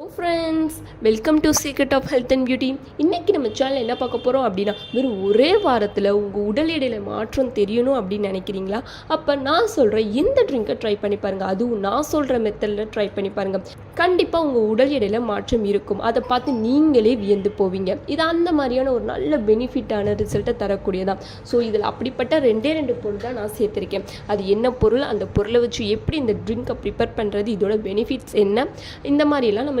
O friends welcome to secret of health and beauty இன்றைக்கி நம்ம channel என்ன பார்க்க போகிறோம் அப்படின்னா வெறும் ஒரே வாரத்தில் உங்கள் உடல் எடையில மாற்றம் தெரியணும் அப்படின்னு நினைக்கிறீங்களா? அப்போ நான் சொல்கிறேன் இந்த ட்ரிங்கை ட்ரை பண்ணி பாருங்கள் அதுவும் நான் சொல்கிற மெத்தடில் ட்ரை பண்ணி பாருங்கள் கண்டிப்பாக உங்கள் உடல் எடையில மாற்றம் இருக்கும். அதை பார்த்து நீங்களே வியந்து போவீங்க. இது அந்த மாதிரியான ஒரு நல்ல பெனிஃபிட்டான ரிசல்ட்டை தரக்கூடியதான் ஸோ இதில் அப்படிப்பட்ட ரெண்டே ரெண்டு பொருள் தான் நான் சேர்த்துருக்கேன். அது என்ன பொருள்? அந்த பொருளை வச்சு எப்படி இந்த ட்ரிங்கை ப்ரிப்பேர் பண்ணுறது இதோட பெனிஃபிட்ஸ் என்ன? இந்த மாதிரியெல்லாம் நம்ம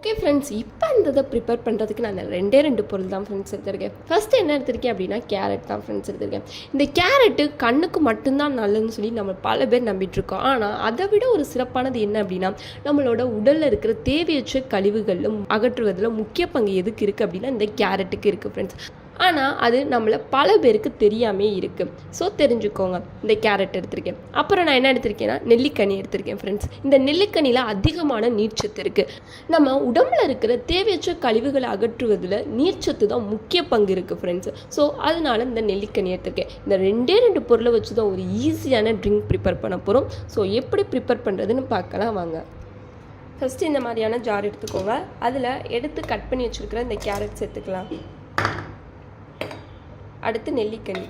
ஓகே ஃப்ரெண்ட்ஸ் இப்போ இந்த இதை ப்ரிப்பேர் பண்ணுறதுக்கு நான் ரெண்டே ரெண்டு பொருள் தான் ஃப்ரெண்ட்ஸ் எடுத்திருக்கேன். ஃபஸ்ட்டு என்ன எடுத்திருக்கேன் அப்படின்னா கேரட் தான் ஃப்ரெண்ட்ஸ் எடுத்திருக்கேன். இந்த கேரட்டு கண்ணுக்கு மட்டும்தான் நல்லதுன்னு சொல்லி நம்ம பல பேர் நம்பிட்டுருக்கோம். ஆனால் அதை விட ஒரு சிறப்பானது என்ன அப்படின்னா நம்மளோட உடலில் இருக்கிற தேவையற்ற கழிவுகளும் அகற்றுவதில் முக்கிய பங்கு எதுக்கு இருக்குது அப்படின்னா இந்த கேரட்டுக்கு இருக்குது ஃப்ரெண்ட்ஸ் ஆனால் அது நம்மளை பல பேருக்கு தெரியாமே இருக்குது ஸோ தெரிஞ்சுக்கோங்க. இந்த கேரட் எடுத்திருக்கேன். அப்புறம் நான் என்ன எடுத்திருக்கேன்னா நெல்லிக்கனி எடுத்திருக்கேன் ஃப்ரெண்ட்ஸ் இந்த நெல்லிக்கனியில் அதிகமான நீர்ச்சத்து இருக்குது நம்ம உடம்புல இருக்கிற தேவையற்ற கழிவுகளை அகற்றுவதில் நீர்ச்சத்து தான் முக்கிய பங்கு இருக்குது ஃப்ரெண்ட்ஸ் ஸோ அதனால் இந்த நெல்லிக்கனி எடுத்திருக்கேன். இந்த ரெண்டே ரெண்டு பொருளை வச்சு தான் ஒரு ஈஸியான ட்ரிங்க் ப்ரிப்பேர் பண்ண போகிறோம் ஸோ எப்படி ப்ரிப்பேர் பண்ணுறதுன்னு பார்க்கலாம் வாங்க. ஃபஸ்ட்டு இந்த மாதிரியான ஜார் எடுத்துக்கோங்க. அதில் எடுத்து கட் பண்ணி வச்சுருக்கிற இந்த கேரட் சேர்த்துக்கலாம் அடுத்து நெல்லிக்கனி.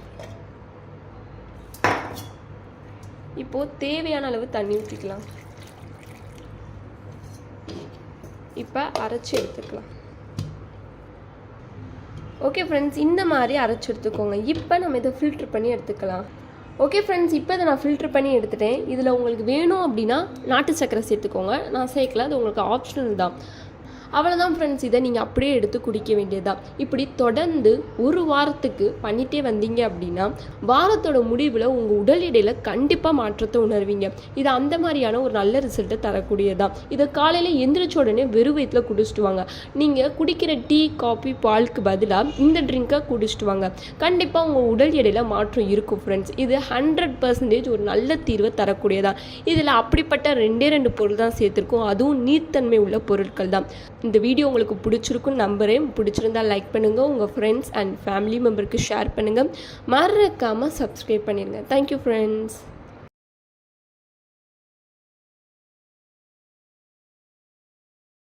இப்போது தேவையான அளவு தண்ணி ஊற்றிக்கலாம் இப்போ அரைச்சி எடுத்துக்கலாம். ஓகே ஃப்ரெண்ட்ஸ் இந்த மாதிரி அரைச்சி எடுத்துக்கோங்க. இப்போ நம்ம இதை ஃபில்ட்ரு பண்ணி எடுத்துக்கலாம். ஓகே ஃப்ரெண்ட்ஸ் இப்போ இதை நான் ஃபில்ட்ரு பண்ணி எடுத்துட்டேன். இதில் உங்களுக்கு வேணும் அப்படின்னா நாட்டு சக்கரை சேர்த்துக்கோங்க. நான் சேர்க்கல அது உங்களுக்கு ஆப்ஷனல் தான். அவ்வளோதான் ஃப்ரெண்ட்ஸ் இதை நீங்கள் அப்படியே எடுத்து குடிக்க வேண்டியதுதான். இப்படி தொடர்ந்து ஒரு வாரத்துக்கு பண்ணிகிட்டே வந்தீங்க அப்படின்னா வாரத்தோட முடிவில் உங்கள் உடல் எடையில் கண்டிப்பாக மாற்றத்தை உணர்வீங்க. இது அந்த மாதிரியான ஒரு நல்ல ரிசல்ட்டை தரக்கூடியதான் இதை காலையில் எந்திரிச்ச உடனே வெறும் வயிற்றில் குடிச்சிட்டு வாங்க. நீங்கள் குடிக்கிற டீ காஃபி பாலுக்கு பதிலாக இந்த ட்ரிங்கை குடிச்சிட்டு வாங்க. கண்டிப்பாக உங்கள் உடல் எடையில் மாற்றம் இருக்கும் ஃப்ரெண்ட்ஸ் இது ஹண்ட்ரட் பர்சன்டேஜ் ஒரு நல்ல தீர்வை தரக்கூடியதான் இதில் அப்படிப்பட்ட ரெண்டே ரெண்டு பொருள் தான் சேர்த்துருக்கோம். அதுவும் நீர்த்தன்மை உள்ள பொருட்கள் தான் இந்த வீடியோ உங்களுக்கு பிடிச்சிருக்குன்னு நம்புகிறேன் பிடிச்சிருந்தா லைக் பண்ணுங்கள் உங்கள் ஃப்ரெண்ட்ஸ் அண்ட் ஃபேமிலி மெம்பருக்கு ஷேர் பண்ணுங்கள் மறக்காமல் சப்ஸ்கிரைப் பண்ணிடுங்க தேங்க்யூ ஃப்ரெண்ட்ஸ்